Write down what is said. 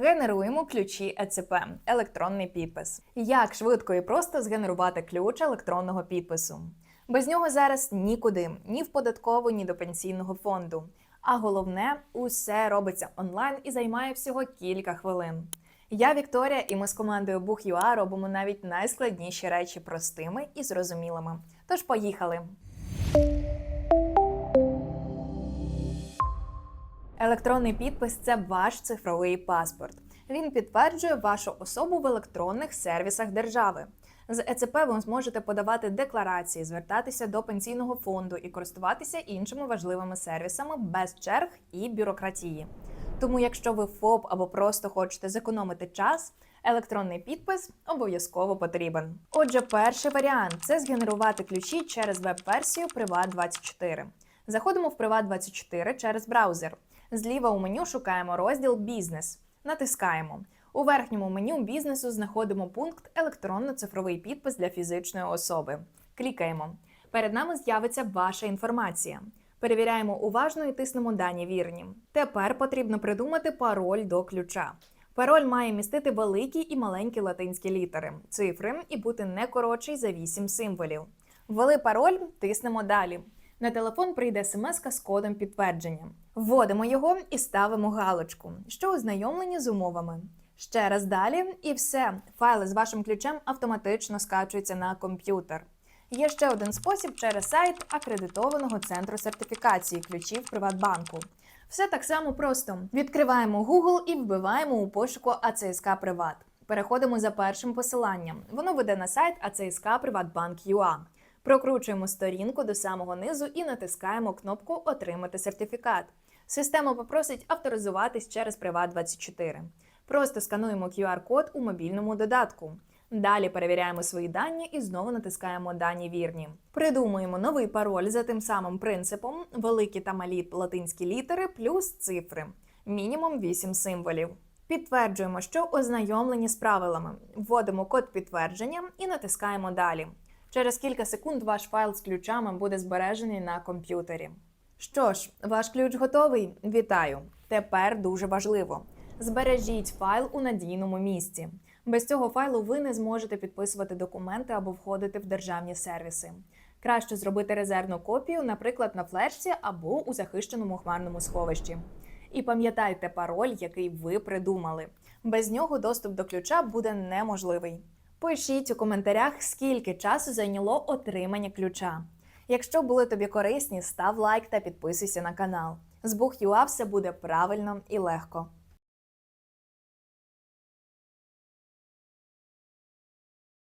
Генеруємо ключі ЕЦП електронний підпис. Як швидко і просто згенерувати ключ електронного підпису? Без нього зараз нікуди, ні в податкову, ні до пенсійного фонду. А головне, усе робиться онлайн і займає всього кілька хвилин. Я Вікторія, і ми з командою Бух.ua робимо навіть найскладніші речі простими і зрозумілими. Тож поїхали. Електронний підпис це ваш цифровий паспорт. Він підтверджує вашу особу в електронних сервісах держави. З ЕЦП ви зможете подавати декларації, звертатися до пенсійного фонду і користуватися іншими важливими сервісами без черг і бюрократії. Тому, якщо ви ФОП або просто хочете зекономити час, електронний підпис обов'язково потрібен. Отже, перший варіант це згенерувати ключі через веб-версію Privat24. Заходимо в Privat24 через браузер. Зліва у меню шукаємо розділ Бізнес. Натискаємо. У верхньому меню бізнесу знаходимо пункт Електронно-цифровий підпис для фізичної особи. Клікаємо. Перед нами з'явиться ваша інформація. Перевіряємо уважно і тиснемо дані вірні. Тепер потрібно придумати пароль до ключа. Пароль має містити великі і маленькі латинські літери, цифри і бути не коротший за 8 символів. Ввели пароль, тиснемо далі. На телефон прийде смс з кодом підтвердження. Вводимо його і ставимо галочку, що ознайомлені з умовами. Ще раз далі, і все. Файли з вашим ключем автоматично скачуються на комп'ютер. Є ще один спосіб через сайт акредитованого центру сертифікації ключів Приватбанку. Все так само просто. Відкриваємо Google і вбиваємо у пошуку АЦСК Приват. Переходимо за першим посиланням. Воно веде на сайт АЦСК Приватбанк.ua. Прокручуємо сторінку до самого низу і натискаємо кнопку Отримати сертифікат. Система попросить авторизуватись через Privat24. Просто скануємо QR-код у мобільному додатку. Далі перевіряємо свої дані і знову натискаємо дані вірні. Придумуємо новий пароль за тим самим принципом: великі та малі латинські літери плюс цифри, мінімум 8 символів. Підтверджуємо, що ознайомлені з правилами. Вводимо код підтвердження і натискаємо далі. Через кілька секунд ваш файл з ключами буде збережений на комп'ютері. Що ж, ваш ключ готовий? Вітаю! Тепер дуже важливо. Збережіть файл у надійному місці. Без цього файлу ви не зможете підписувати документи або входити в державні сервіси. Краще зробити резервну копію, наприклад, на флешці або у захищеному хмарному сховищі. І пам'ятайте пароль, який ви придумали. Без нього доступ до ключа буде неможливий. Пишіть у коментарях, скільки часу зайняло отримання ключа. Якщо були тобі корисні, став лайк та підписуйся на канал. З Бух.ua все буде правильно і легко.